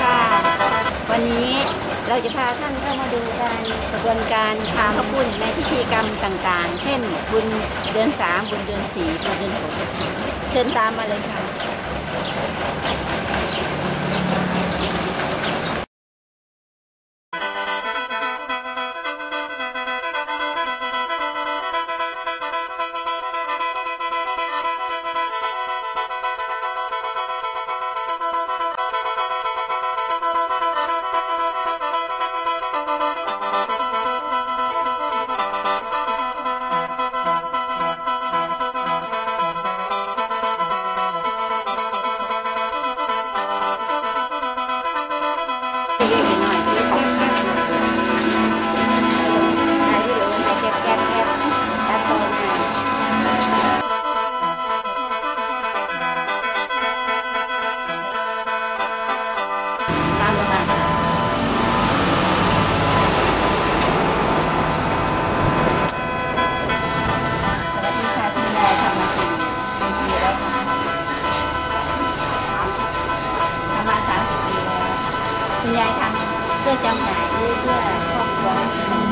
ค่ะ วันนี้เราจะพาท่านเข้ามาดูการกระบวนการทำพระคุณในพิธีกรรมต่างๆ เช่น บุญเดือนสามบุญเดือนสี่บุญเดือนหกเชิญตามมาเลยค่ะ คุณยายทำเพื่อจำหน่ายหรือเพื่อครอบครัว